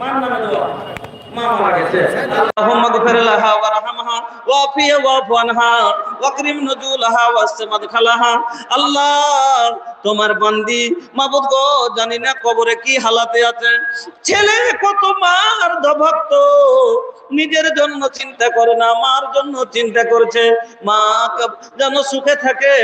মার নামে দোয়া মা মারা গেছে আল্লাহুম্মা গফির লাহা ওয়ারহামহা ওয়াফি ওয়াফু আনহা ওয়াকরিম আল্লাহ, তোমার বান্দি গো, জানি না কবরে কি হালাতে আছে। ছেলে কত মার নিজের জন্য চিন্তা করে না, মার জন্য চিন্তা করছে। মা যেন সুখে থাকে,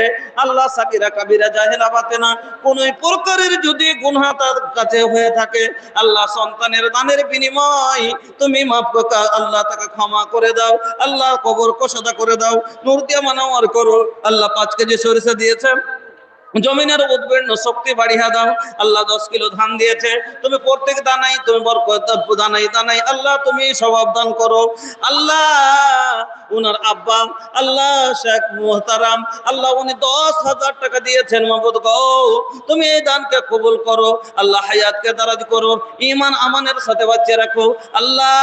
আল্লাহ সাকিরা কাবিরা জাহেলা বাতে না। কোন প্রকারের যদি গুনহা তার কাছে হয়ে থাকে, আল্লাহ সন্তানের দানের বিনিময় তুমি মাফ আল্লাহ তাকে ক্ষমা করে দাও, আল্লাহ কবর কোষাদা করে দাও। নূর মানাওয়ার করো। আল্লাহ পাঁচ কেজি সরিষা দিয়েছে, জমিনের শক্তি বাড়িয়া দাও। আল্লাহ দশ কিলো ধান দিয়েছে। তুমি প্রত্যেক দানাই, তুমি দানাই দানাই। আল্লাহ তুমি স্বভাব দান করো। আল্লাহ উনার আব্বা, আল্লাহ শেখ মোহতারাম, আল্লাহ উনি দশ হাজার টাকা দিয়েছেন তুমি এই দানকে কবুল করো। আল্লাহ হায়াতকে দারাজ করো। ইমান আমানের সাথে বাচ্চা রাখো। আল্লাহ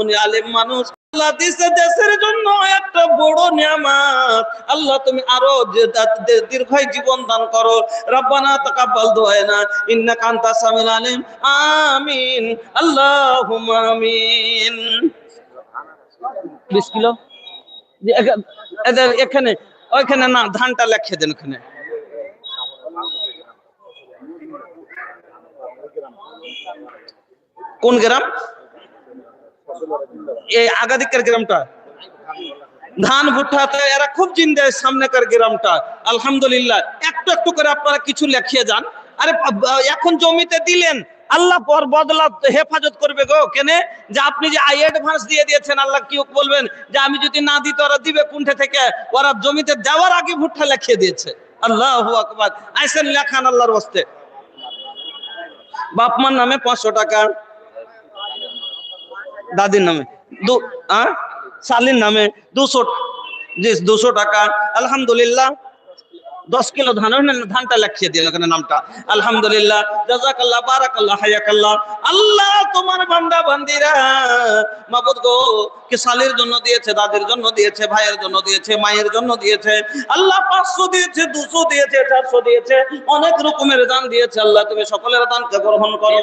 উনি আলিম মানুষ। দেশের জন্য একটা বড় আল্লাহ, তুমি আরও দীর্ঘায়ু জীবন দান করো, রব্বানা তাকাব্বাল আলিম। আমিন। আল্লাহুম্মা আমিন। 20 কিলো? এখানে ওইখানে না, ধানটা লেখে দেন ওখানে। কোন গ্রাম? এই আগাদিকের গ্রামটা। ধান ভুট্টাতে এরা খুব চিন্তা সামনেকার গ্রামটা, আলহামদুলিল্লাহ। একটু একটু করে আপনারা কিছু লেখিয়ে যান। আরে এখন জমিতে দিলেন, আল্লাহ পর বদলা হেফাজত করবে গো। কেনে? যে আপনি যে আই অ্যাডভান্স দিয়ে দিয়েছেন, আল্লাহ কি বলবেন? যে আমি যদি না দিতে ওরা দিবে কোনটা থেকে। ওরা জমিতে দেওয়ার আগে ভুট্টা লেখিয়ে দিয়েছে। আল্লাহ আইসেন লেখান আল্লাহর বস্তে বাপ মার নামে পাঁচশো টাকা। দাদির নামে। দু আ? শালির নামে। দুশো দুশো টাকা। আলহামদুলিল্লাহ। দশ কিলো ধান ধানটা লেখিয়ে দিল ওখানে নামটা। আলহামদুলিল্লাহ জাজাকাল্লাহ বারাকাল্লাহ হায়াকাল্লাহ। আল্লাহ তোমার বান্দা বান্দিরা মাবুদ গো কি শালির জন্য দিয়েছে দাদির জন্য দিয়েছে ভাইয়ের জন্য দিয়েছে মায়ের জন্য দিয়েছে। আল্লাহ পাঁচশো দিয়েছে দুশো দিয়েছে চারশো দিয়েছে অনেক রকমের দান দিয়েছে আল্লাহ। তুমি সকলের দানকে গ্রহণ করো।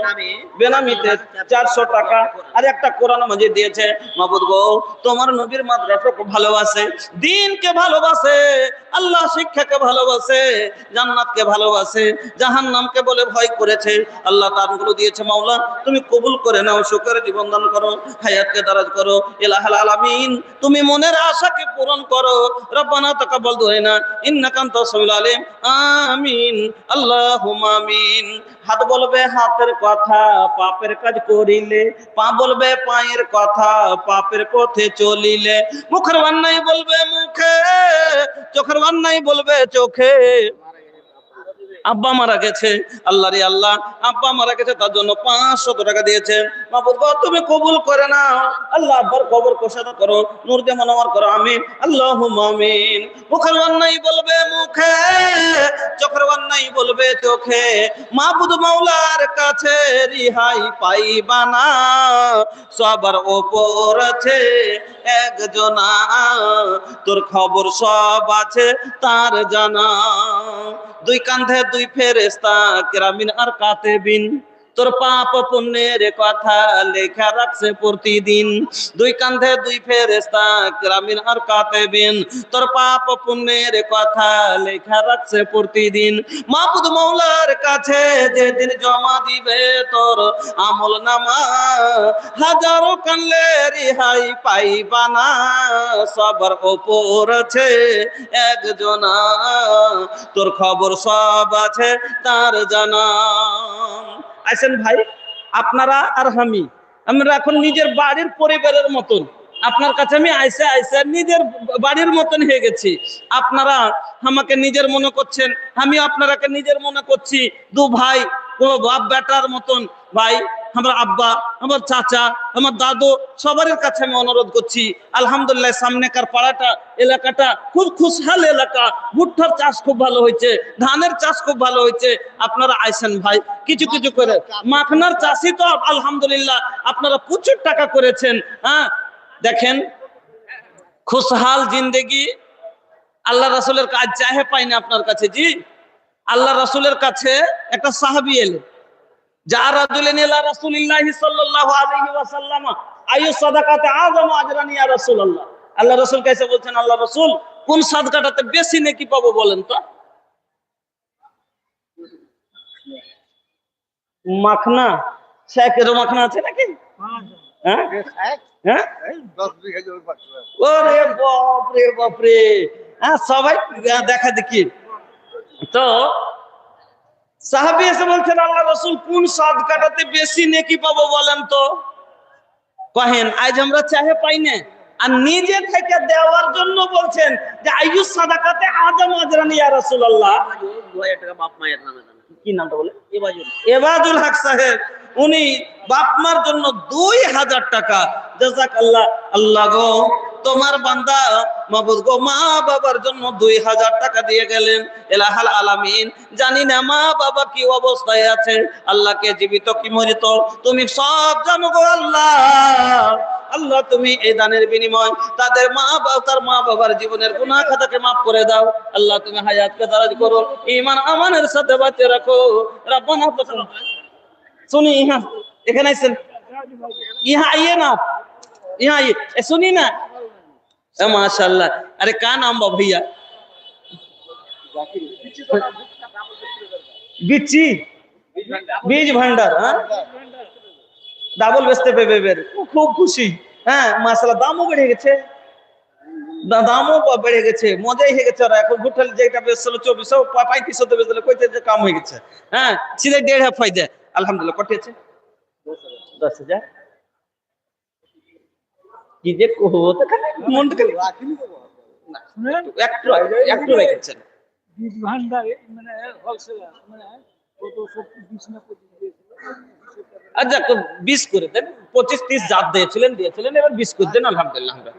বেনামিতে চারশো টাকা। আর একটা কোরআন মাজিদ দিয়েছে মাবুদ গো তোমার নবীর মাদ্রাসাকে ভালোবাসে দিনকে ভালোবাসে আল্লাহ শিক্ষাকে ভালোবাসে। জান্নাতকে ভালোবাসে, জাহান্নামকে বলে ভয় করেছে। আল্লাহ দানগুলো দিয়েছে, মাওলা, তুমি কবুল করে নাও, সুখের জীবন দান করো, হায়াতকে দারাজ করো, ইলাহাল আলামিন, তুমি মনের আশাকে পূরণ করো, রব্বানা তাকাব্বাল দুআনা আলিম, আমিন হাত বলবে হাতের কথা, পাপের কাজ করিলে, পা বলবে পায়ের কথা, পাপের পথে চলিলে। মুখের বান্নাই বলবে মুখে, চোখের বান্নাই বলবে চোখে আব্বা মারা গেছে আল্লাহ রে আল্লাহ। আব্বা মারা গেছে, তার জন্য পাঁচশত টাকা দিয়েছে। তুমি কবুল করে না আল্লাহ আব্বার কবর কোষাদ করো, নূর দে মনোয়ার করো, আমিন। আল্লাহ আমিন। মুখের বান্নাই বলবে মুখে বান্নাই বলবে চোখে মাহবুদ মৌলার কাছে রিহাই পাইবা না। সবার ওপর আছে একজনা, তোর খবর সব আছে তার জানা। দুই কান্ধে দুই ফেরেস্তা কেরামিন আর কাতেবিন। তোর পাপ পুণ্যের কথা লেখা রাখছে প্রতিদিন। দুই কান্ধে দুই ফেরেস্তা কেরামিন আর কাতেবিন তোর পাপ পুণ্যের কথা লেখা রাখছে প্রতিদিন। মাহবুদ মৌলার কাছে যেদিন জমা দিবে তোর আমল নামা, হাজারো কানলে রিহাই পাইবা না। সবার ওপর আছে একজনা তোর খবর সব আছে তার জানা। আছেন ভাই? আপনারা আর আমি। আমরা এখন নিজের বাড়ির পরিবারের মতন। আপনার কাছে আমি আইসে আইসে নিজের বাড়ির মতন হয়ে গেছি। আপনারা আমাকে নিজের মনে করছেন আমি আপনারাকে নিজের মনে করছি। দু ভাই বাপ বেটার মতন। ভাই আমার আব্বা, আমার চাচা, আমার দাদু সবার কাছে আমি অনুরোধ করছি, আলহামদুলিল্লাহ সামনেকার পাড়াটা, এলাকাটা খুব খুশহাল এলাকা। ভুট্টার চাষ খুব ভালো হয়েছে, ধানের চাষ খুব ভালো হয়েছে। আপনারা আইসেন ভাই, কিছু কিছু করে। মাখনার চাষই তো আলহামদুলিল্লাহ আপনারা প্রচুর টাকা করেছেন হ্যাঁ? দেখেন, খুশহাল জিন্দেগি, আল্লাহ রাসুলের কাজ চাহে পাইনি আপনার কাছে, জি? আল্লাহ রাসুলের কাছে একটা সাহাবি এলেন আল্লাহ রাসূল কাছে বলছেন, আল্লাহ রাসূল, কোন সাদকাটাতে বেশি নেকি পাবো বলেন তো? মাখনা শেখের মাখনা আছে নাকি? হ্যাঁ? হ্যাঁ? হ্যাঁ সবাই, দেখা দেখি। তো সাহাবি এসে বলছেন আল্লাহ রসুল কোন সাদ কাটাতে বেশি নেকি পাবো বলেন তো? কহেন আজ আমরা চাহে পাই না। আর নিজে থেকে দেওয়ার জন্য বলছেন যে আয়ুষ সাদাকাতে আজম আজরানি ইয়া রাসূলুল্লাহ। কি নামটা বলে? এবাজুল এবাজুল হক সাহেব। উনি বাপ মার জন্য দুই হাজার টাকা। জাজাক আল্লাহ আল্লাহ গো, তোমার বান্দা মাবুদ গো, মা বাবার জন্য দুই হাজার টাকা দিয়ে গেলেন। এলাহাল আলামিন, জানি না মা বাবা কি অবস্থায় আছে আল্লাহকে জীবিত কি মরিত? তুমি সব জানো গো আল্লাহ। আল্লাহ, তুমি এই দানের বিনিময় তাদের মা বাবা তার মা বাবার জীবনের গুনাহ খাতাকে মাফ করে দাও। আল্লাহ, তুমি হায়াতকে দারাজ করো। ঈমান আমানের সাথে বাঁচিয়ে রাখো। রব্বানা শুনি ইহা এখানে আইসেন ইহা আইয়ে না ইহা আইয়ে শুনি না মাশাল্লাহ আরে কা নাম বা ভাইয়া বিচি বীজ ভান্ডার হ্যাঁ ডাবল বেচতে পেবে বের খুব খুশি হ্যাঁ মাসালা দামও বেড়ে গেছে দামও বেড়ে গেছে মজাই হয়ে গেছে ওরা এখন হোটেল যেটা বেসলো চব্বিশশো পঁয়ত্রিশশো বেচছিল কইতে যে কাম হয়ে গেছে হ্যাঁ সিধে দেড় হাফ ফাইদা আলহামদুলিল্লাহ দশ হাজার। কি যে কহতে খালি মনটা খালি একটু একটু রেখেছেন বীজ ভান্ডারে মানে হোলসেলার মানে কত না আচ্ছা বিশ করে দেন। পঁচিশ তিরিশ জাত দিয়েছিলেন দিয়েছিলেন এবার বিশ করে দেন আলহামদুলিল্লাহ। আমরা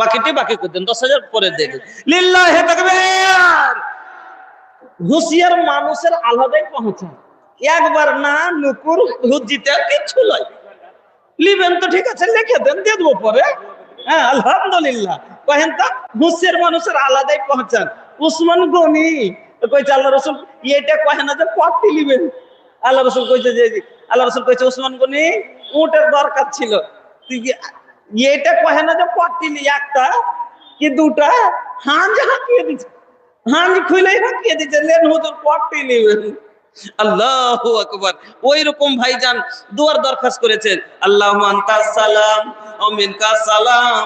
বাকিটি বাকি করে দেন দশ হাজার পরে দিয়ে দেন। লিল্লাহে হুঁশিয়ার মানুষের আলাদাই পৌঁছায়। একবার না নুকুর হুজিতে কিছু লয়। লিবেন তো ঠিক আছে, লিখে দেন, দিয়ে দেবো পরে। হ্যাঁ আলহামদুলিল্লাহ। কহেন তো হুঁশিয়ার মানুষের আলাদাই পৌঁছান উসমান গনি কইছে, আল্লাহ রসুল এটা কহে না যে কটি লিবেন। আল্লাহ রসুল কইছে যে, আল্লাহ রসুল কইছে, উসমান গনি, উটের দরকার ছিল। এটা কহে না যে লি, একটা কি দুটা? হাঁজ হাঁকিয়ে দিচ্ছে হাঁজ খুলেই হাঁকিয়ে দিচ্ছে লেন হুজুর কটি লিবেন। আল্লাহ আকবর। ওই রকম ভাইজান দুয়ার দরখাস্ত আল্লাহ সালাম সালাম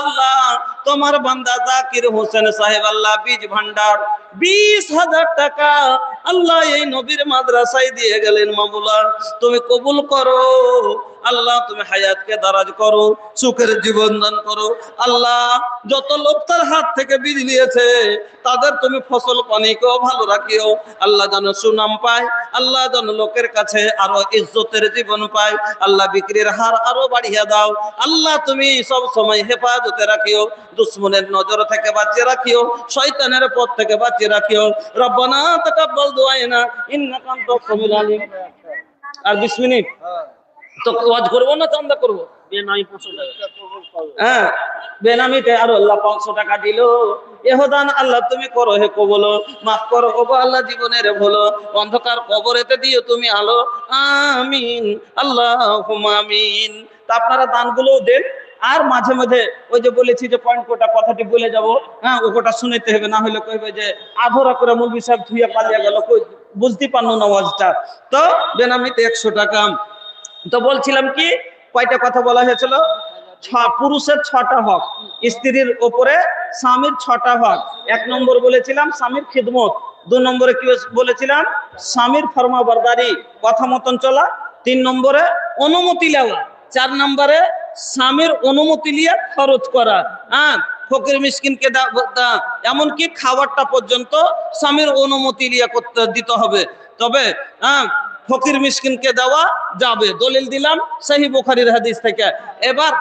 আল্লাহ তোমার বান্দা জাকির হোসেন সাহেব, আল্লাহ বীজ ভান্ডার, বিশ হাজার টাকা আল্লাহ এই নবীর মাদ্রাসায় দিয়ে গেলেন মামুলা তুমি কবুল করো। আল্লাহ তুমি হায়াতকে দারাজ করো, সুখের জীবন দান করো। আল্লাহ যত লোক তার হাত থেকে বীজ নিয়েছে, তাদের তুমি ফসল পানিকেও ভালো রাখিও। আল্লাহ যেন সুনাম পায়, আল্লাহ যেন লোকের কাছে আরও ইজ্জতের জীবন পায়। আল্লাহ বিক্রির হার আরও বাড়িয়ে দাও। আল্লাহ তুমি সব সময় হেফাজতে রাখিও, দুশ্মনের নজর থেকে বাঁচিয়ে রাখিও, শয়তানের পথ থেকে বাঁচিয়ে রাখিও। রব্বানা তাকাব্বাল দুআইনা ইন্নাকা আনতাস সামিউল আলিম। আর 20 মিনিট। তো ওয়াজ করব না চান্দা করব? বেনামি পাঁচশো টাকা। হ্যাঁ বেনামিতে আরও জীবনের অন্ধকার কবরেতে দিও তুমি আলো। আমিন আল্লাহ আমিন। তা আপনারা দেন। আর মাঝে মাঝে ওই যে বলেছি যে পয়েন্ট কোটা, কথাটি বলে যাব। হ্যাঁ ও কোটা শুনেতে হবে, না হলে কইবে যে আধরা করে মুরগি সাহেব ধুয়ে পালিয়ে গেল। বুঝতে পারল না ওয়াজটা। তো বেনামিতে একশো টাকা। তো বলছিলাম কি, কয়টা কথা বলা হয়েছিল? পুরুষের ছটা হক, স্ত্রীর ওপরে স্বামীর ছটা হক। এক নম্বর বলেছিলাম স্বামীর খিদমত, দু নম্বরে কি বলেছিলাম? স্বামীর ফরমাবরদারি, কথা মতন চলা। তিন নম্বরে অনুমতি নেওয়া, চার নম্বরে স্বামীর অনুমতি নিয়ে খরচ করা। হ্যাঁ ফকির মিসকিনকে এমনকি খাবারটা পর্যন্ত স্বামীর অনুমতি নিয়ে করতে, দিতে হবে। তবে হ্যাঁ ফকির মিসকিনকে দেওয়া যাবে। দলিল দিলাম সেই বুখারীর হাদিস থেকে। এবার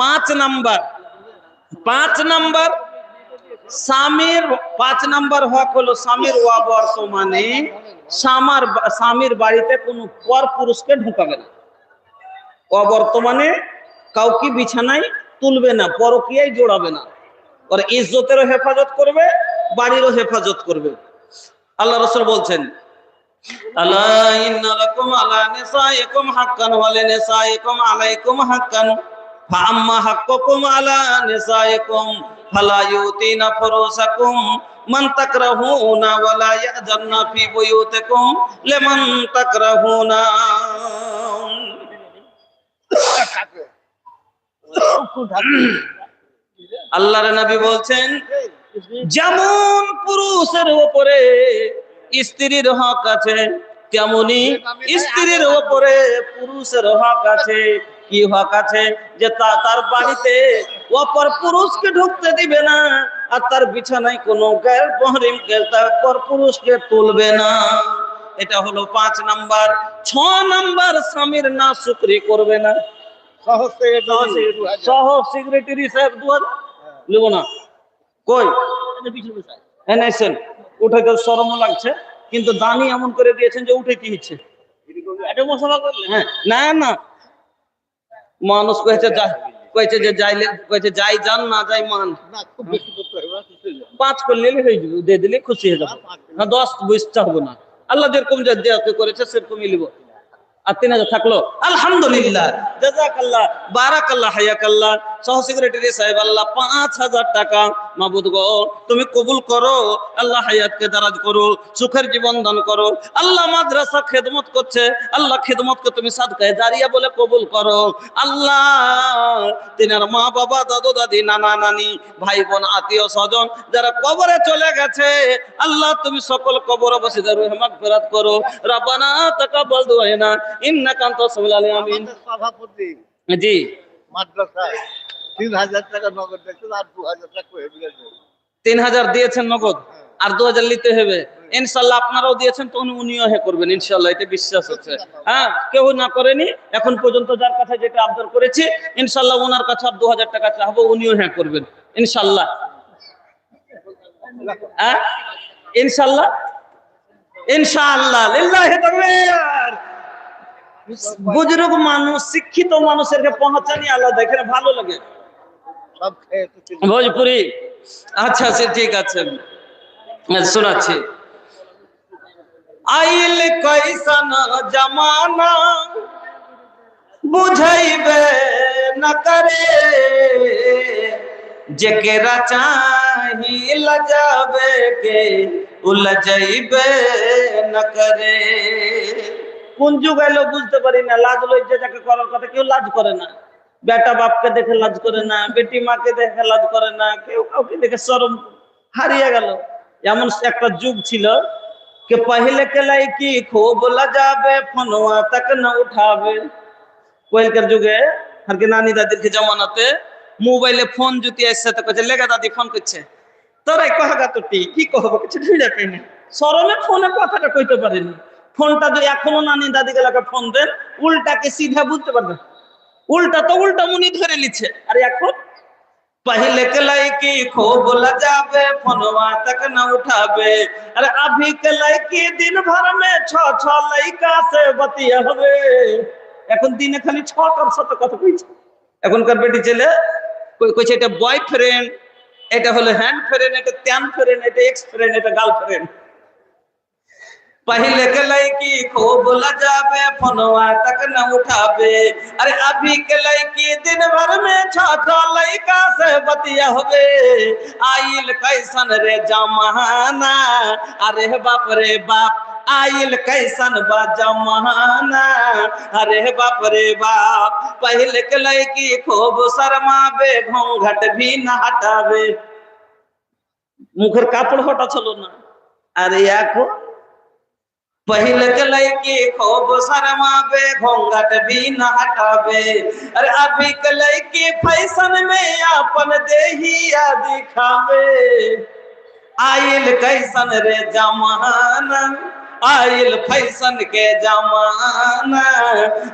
পাঁচ নাম্বার। পাঁচ নাম্বার, স্বামীর, পাঁচ নাম্বার হক হলো স্বামীর অবর্তমানে স্বামার স্বামীর বাড়িতে কোনো পর পুরুষকে ঢুকাবে না। অবর্তমানে কাউকে বিছানায় তুলবে না, পরকিয়ায় জোড়াবে না। ইজ্জতেরও হেফাজত করবে, বাড়িরও হেফাজত করবে। আল্লাহ রসুল বলছেন আলা ইন্না লাকুম আলা নিসাইকুম হাক্কান ওয়া লিনিসাইকুম আলাইকুম হাক্কান। ফাআম্মা হাক্কুকুম আলা নিসাইকুম, ফালা ইউতিনা ফুরুসাকুম তাকরাহুনা ওয়া লা ইয়াজান্না ফি বুয়ুতিকুম, লিমান তাকরাহুনা। আল্লাহর নবী বলছেন, যেমন পুরুষের উপরে স্ত্রীর হক আছে তেমনি স্ত্রীর উপরে পুরুষের হক আছে। কি হক আছে? যে তার বাড়িতে অপর পুরুষকে ঢুকতে দিবে না আর তার বিছানায় কোনো গ্যার মহরিমকে তারপর পুরুষকে তুলবে না। এটা হলো পাঁচ নাম্বার। ছ নাম্বার স্বামীর না শুক্রি করবে না। সহ সেক্রেটারি সাহেব দুয়ার নেব না। কই? পিছনে বসে আছে। এনেছেন উঠাইতে শরম লাগছে কিন্তু দানি এমন করে দিয়েছেন যে উঠে কি হচ্ছে এটা মশলা করলে হ্যাঁ না না। মানুষ কয়েছে কয়েছে যে যাইলে কয়েছে যাই যান না যাই মান। পাঁচ করলে হয়ে যাবে দিয়ে দিলে খুশি হয়ে যাবে। হ্যাঁ দশ বুঝতে হবে না। আল্লাহ যেরকম যে দেওয়াকে করেছে সেরকমই লিব। আর তিন হাজার থাকল আলহামদুলিল্লাহ জাজাকাল্লাহ বারাকাল্লাহ হায়াকাল্লাহ সহ সেক্রেটারি সাহেব আল্লাহ পাঁচ হাজার টাকা মাবুদ গো তুমি কবুল করো আল্লাহ হায়াতকে দারাজ করো সুখের জীবন দান করো আল্লাহ মাদ্রাসা খেদমত করছে আল্লাহ খেদমতকে তুমি সাদকায় দাঁড়িয়ে বলে কবুল করো আল্লাহ তিনার মা বাবা দাদু দাদি নানা নানি ভাই বোন আত্মীয় স্বজন যারা কবরে চলে গেছে আল্লাহ তুমি সকল কবর বসিদার রহমাক ফেরাত করো রাব্বানা তাকাব্বাল দুআনা ইন্নাকা আনতাস সামিউল আলিম সভাপতি। জি। মাদ্রাসায় তিন হাজার টাকা নগদ দেখছেন আর দু হাজার টাকা তিন হাজার দিয়েছেন নগদ আর দু হাজার নিতে হবে। ইনশাল্লাহ আপনারাও দিয়েছেন তো উনি উনিও হে করবেন ইনশাল্লাহ এটা বিশ্বাস হচ্ছে হ্যাঁ কেউ না করেনি এখন পর্যন্ত যার কাছে যেটা আবদার করেছি ইনশাল্লাহ ওনার কাছে আর দু হাজার টাকা চাহবো উনিও হ্যাঁ করবেন ইনশাল্লাহ। হ্যাঁ? ইনশাল্লাহ? ইনশাআল্লাহ লিল্লাহি বুজুর্গ মানুষ শিক্ষিত মানুষের পৌঁছানি আলাদা এখানে ভালো লাগে। ভোজপুরি। আচ্ছা আচ্ছা ঠিক আছে। मैं শোনাচ্ছি। আইল কইসন জমানা? বুঝাইবে না করে যেকেরা চাহি লজাবে কে উলজাইবে না করে কোন যুগ এলো বুঝতে পারি না, লাজ লজ্জা যাকে করার কথা কেউ লাজ করে না। বেটা বাপকে দেখে লাজ করে না, বেটি মাকে দেখে লাজ করে না, কেউ কাউকে দেখে সরম হারিয়ে গেল। এমন একটা যুগ ছিল কে পাহিলে কেলাই কি খুব লাজাবে, ফনোয়া তাক না উঠাবে। পহিলকার যুগে আর কি নানি দাদিরকে জমানাতে মোবাইলে ফোন যদি আসছে তো কইছে, লেগা দাদি, ফোন করছে। তোরাই কহাগা তুটি? কি কহবো কিছু ঢুঁড়ে পাইনি সরমে ফোনে কথাটা কইতে পারেনি। ফোনটা যদি এখনও নানি দাদি গেলাকে ফোন দেন, উল্টাকে সিধা বুঝতে পারবে। উল্টা তো উল্টা মুনি ধরে লিছে আর এখন पहले के लड़की खूब लजाबे फोनवा तक न उठाबे अरे अभी के लड़की दिन भर में छ छ लड़का से बतिया হবে এখন দিনে খালি ছটার সাথে কথা কইছে এখনকার বেটি ছেলে কই- কইছে এটা বয়ফ্রেন্ড এটা হলো হ্যান্ড ফ্রেন্ড এটা ত্যান ফ্রেন্ড এটা এক্স ফ্রেন্ড এটা গার্লফ্রেন্ড पहले के लड़की को बोला जावे फोनवा तक न उठावे अरे अभी के लड़की दिन भर में छाता लड़का से बतिया होवे आइल कैसन रे जमाना? अरे बाप रे बाप, आइल कैसन बा जमाना? अरे बाप रे बाप, पहले के लड़की खूब शर्माबे, घूंघट भी न हटावे मुखर कापड़ हटा चलो ना? अरे या को पहले के खूब शर्माबे घोंघट भी न हटावे। अरे अभी के लड़की फ़ैशन में अपन देहिया दिखावे। आयल कैसन रे जमाना, आयल फ़ैशन के जमाना।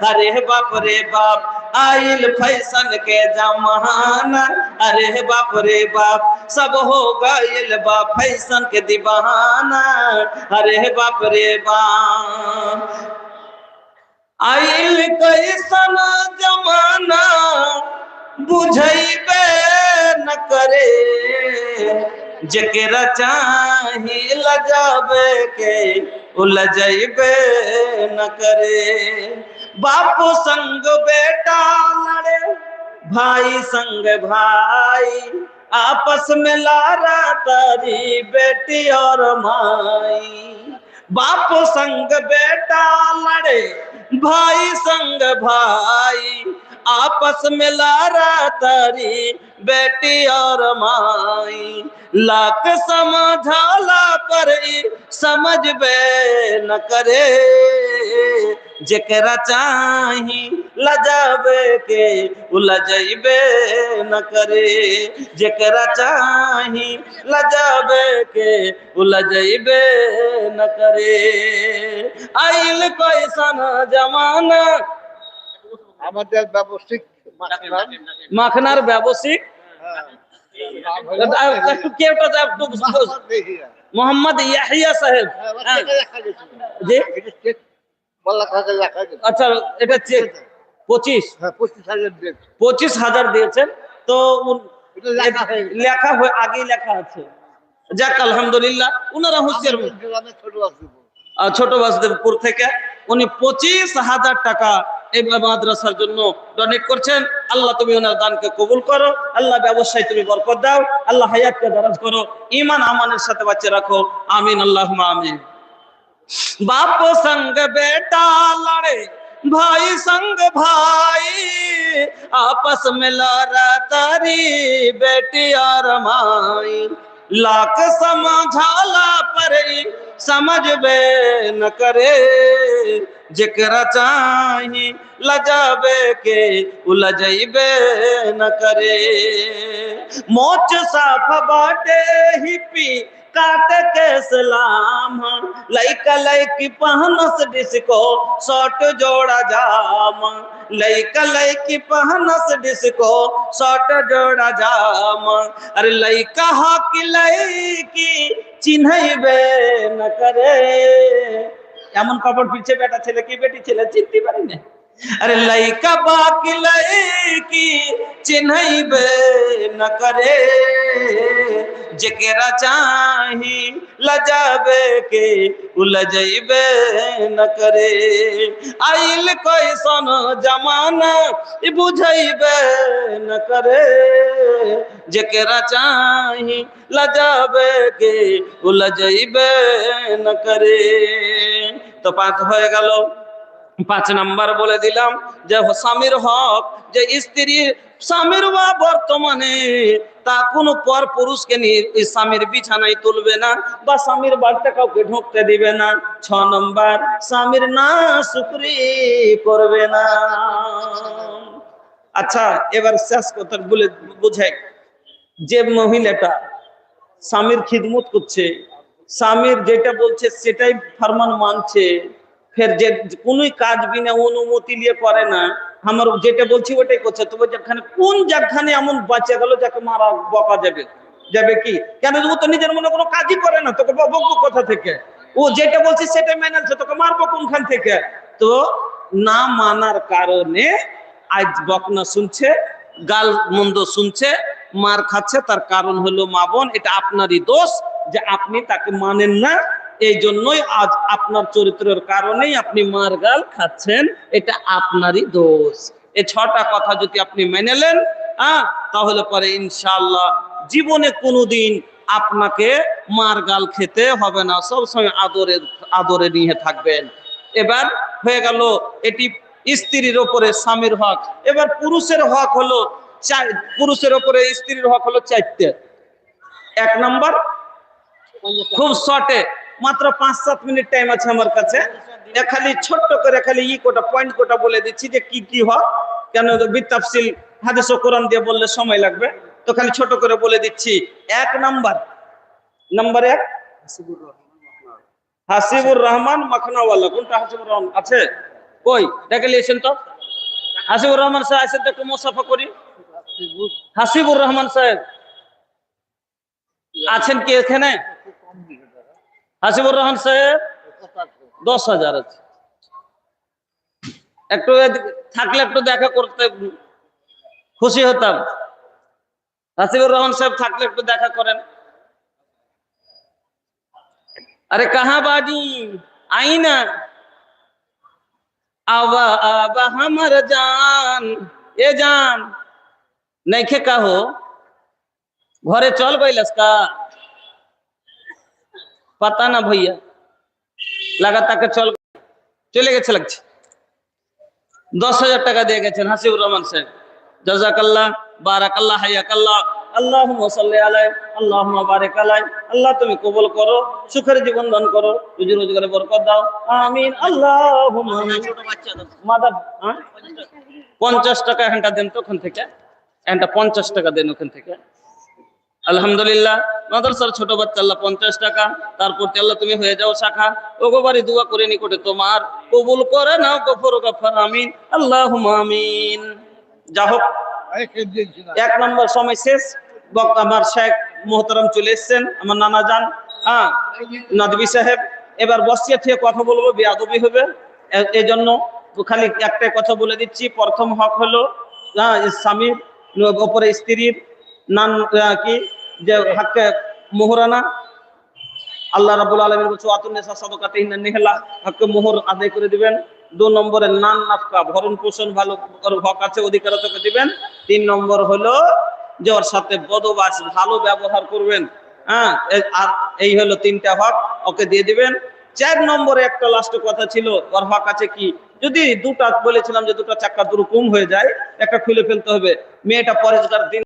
अरे बाप रे बाप आइल फ़ैशन के जमाना। अरे बाप रे बाप, सब हो गइल बा फ़ैशन के दीवाना। अरे बाप रे बाप। आइल कैसन जमाना, बुझैबे न करे। जकेरा चाही लजाबे के, उ लजैबे न करे। बाप संग बेटा लड़े, भाई संग भाई। आपस में लारा तारी बेटी और माई। बाप संग बेटा लड़े, भाई संग भाई। आपस में लारा तारी बेटी और माई। लाख समझाला पर समझ बे न करे। জেকেরা চাহি লাজাবে কে উলা যাইবে না করে জেকেরা চাহি লাজাবে কে উলা যাইবে না করে আইল কয়সান জামানা আমাদের ব্যবসায়িক মাখনার। ব্যবসায়িক কেউটা মোহাম্মদ ইয়াহিয়া সাহেব। জি? আচ্ছা এটা চেক পঁচিশ? হ্যাঁ পঁচিশ হাজার দিয়েছেন। তো লেখা হয়ে আগেই লেখা আছে। যাক আলহামদুলিল্লাহ। ছোট বাসদেবপুর থেকে। উনি পঁচিশ হাজার টাকা এই মাদ্রাসার জন্য ডোনেট করছেন। আল্লাহ তুমি ওনার দানকে কবুল করো। আল্লাহ ব্যবসায় তুমি বরকত দাও। আল্লাহ হায়াতকে দারাজ করো। ইমান আমানের সাথে বাচ্চা রাখো। আমিন আল্লাহ আমিন। बाप संग बेटा लड़े, भाई संग भाई, आपस में लड़ा तारी बेटी और माई लाख समझाला पर, समझ बे न करे, जेकरा चाही, लजाबे के उलजैबे न करे। मोच साफ़ बाटे ही पी काट के सलाम लइका लइकी पहनस डिस्को शॉर्ट जोड़ा जाम लइका लइकी पहनस डिस्को शॉर्ट जोड़ा जाम अरे लइका हकी लइकी চিনহাইবে না করে এমন কাপড় পিছে বেটা ছেলে কি বেটি ছেলে চিনতে পারি না अरे लैका बाकी लैकी चिन्ह बे न करे। जेकरा चाही लजाबे के उलझबे न करे। आइल कैसन जमाना बुझबे न करे। जेकरा चाही लजाबे के उलझबे न करे। तो पाँच हो गया পাঁচ নাম্বার বলে দিলাম যে স্বামীর হক, যে স্ত্রী স্বামীর বা বর্তমানে তা কোনো পর পুরুষকে নিয়ে স্বামীর বিছানায় তুলবে না বা স্বামীর বাড়িতে কাউকে ঢুকতে দিবে না। ছ নম্বর, স্বামীর না শুক্রি করবে না। আচ্ছা এবার শেষ কথা বলে বুঝাই। যে মহিলাটা স্বামীর খিদমত করছে, স্বামীর যেটা বলছে সেটাই ফরমান মানছে ফের যে কোনোই কাজ বিনা অনুমতি নিয়ে করে না, আমার যেটা বলছি ওটাই করছে। তবে যেখানে, কোন যেখানে এমন বাঁচে গেল যাকে মারা বকা যাবে? যাবে কি? কেন ও তো নিজের মনে কোনো কাজই করে না, তোকে বকবো কোথা থেকে। ও যেটা বলছে সেটা মেনেছে তোকে মারবো কোনখান থেকে? তো না মানার কারণে আজ বকনা শুনছে, গাল মন্দ শুনছে, মার খাচ্ছে, তার কারণ হলো মা বোন, এটা আপনারই দোষ যে আপনি তাকে মানেন না। এই জন্যই আজ আপনার চরিত্রের কারণেই আপনি মার গাল খাচ্ছেন, এটা আপনারই দোষ। এই ছটা কথা যদি আপনি মেনে নেন হ্যাঁ তাহলে পরে ইনশাআল্লাহ জীবনে কোনোদিন আপনাকে মার গাল খেতে হবে না। সবসময় আদরে আদরে নিয়ে থাকবেন। এবার হয়ে গেল, এটি স্ত্রীর ওপরে স্বামীর হক। এবার পুরুষের হক হলো পুরুষের ওপরে স্ত্রীর হক হলো চারটে। এক নম্বর, খুব শর্টে মাত্র পাঁচ সাত মিনিট টাইম আছে আমার কাছে। খালি ছোট্ট করে খালি ই কোটা পয়েন্ট কোটা বলে দিচ্ছি যে কি কি হক কেন বিতাফসিল হাদিস ও কোরআন দিয়ে বললে সময় লাগবে। তো খালি ছোট করে বলে দিচ্ছি। এক নাম্বার। নাম্বার এক? হাসিবুর রহমান মাখনাওয়ালা। কোনটা হাসিবুর রহমান? আছে? কই? দেখে লিয়েছেন তো? হাসিবুর রহমান সাহেব আসেন তো একটু মোসাফা করি। হাসিবুর রহমান সাহেব। আছেন কি এখানে? হাসিবুর রহমান সাহেব, দশ হাজার আছে। একটু থাকলে একটু দেখা করতে খুশি হতাম। হাসিবুর রহমান সাহেব থাকলে একটু দেখা করেন। আরে কাহা বাজি? আইনা। আবা আবা আমার জান। এ জান। নাইখে কাহো? ঘরে চল বাইলাস কা। পাতা না ভাইয়া লাগা তাকে চল চলে গেছে লাগছে দশ হাজার টাকা দিয়ে গেছেন হাসিবুর রহমান সাহেব জাজাকাল্লাহ বারাকাল্লাহ হাইয়াকাল্লাহ আল্লাহ সাল্লি আলাই আল্লাহ বারেক আলাই আল্লাহ তুমি কবল করো সুখের জীবন দান করো রুজি রোজগারে বরকত দাও আমিন আল্লাহ মাদার পঞ্চাশ টাকা এখানটা দেন তো ওখান থেকে এখানটা পঞ্চাশ টাকা দেন ওখান থেকে আলহামদুলিল্লাহ মাদ্রাসার ছোট বাচ্চা আল্লাহ পঞ্চাশ টাকা তারপর আল্লাহ তুমি হয়ে যাও শাখা। ওগো বাড়ি দোয়া করে নিকটে তোমার কবুল করে নাও গফর গফর আমিন। আল্লাহ আমিন। যা হোক এক নম্বর সময় শেষ বক- আমার শেখ মোহতারাম চলে এসছেন আমার নানা যান হ্যাঁ নদবী সাহেব এবার বসিয়া থেকে কথা বলব বেয়াদবি হবে। এই জন্য খালি একটাই কথা বলে দিচ্ছি প্রথম হক হলো হ্যাঁ, স্বামীর ওপরে স্ত্রীর নান কি? যে হাক্কে মোহরানা, আল্লাহ রাবুল আলমীর বলছে আতুন্নেসা সদকাতে নেহলা হককে মোহর আদায় করে দিবেন। দু নম্বরে নান নাফকা, ভরণ পোষণ ভালো হক আছে, অধিকার ওকে দিবেন। তিন নম্বর হলো যে ওর সাথে বদবাস ভালো ব্যবহার করবেন। হ্যাঁ আর এই হলো তিনটা হক, ওকে দিয়ে দিবেন। চার নম্বরে একটা লাস্ট কথা ছিল, ওর হক আছে কি? যদি দুটা বলেছিলাম যে দুটো চাক্কা দুরকম হয়ে যায়, একটা খুলে ফেলতে হবে। মেয়েটা পরে দিন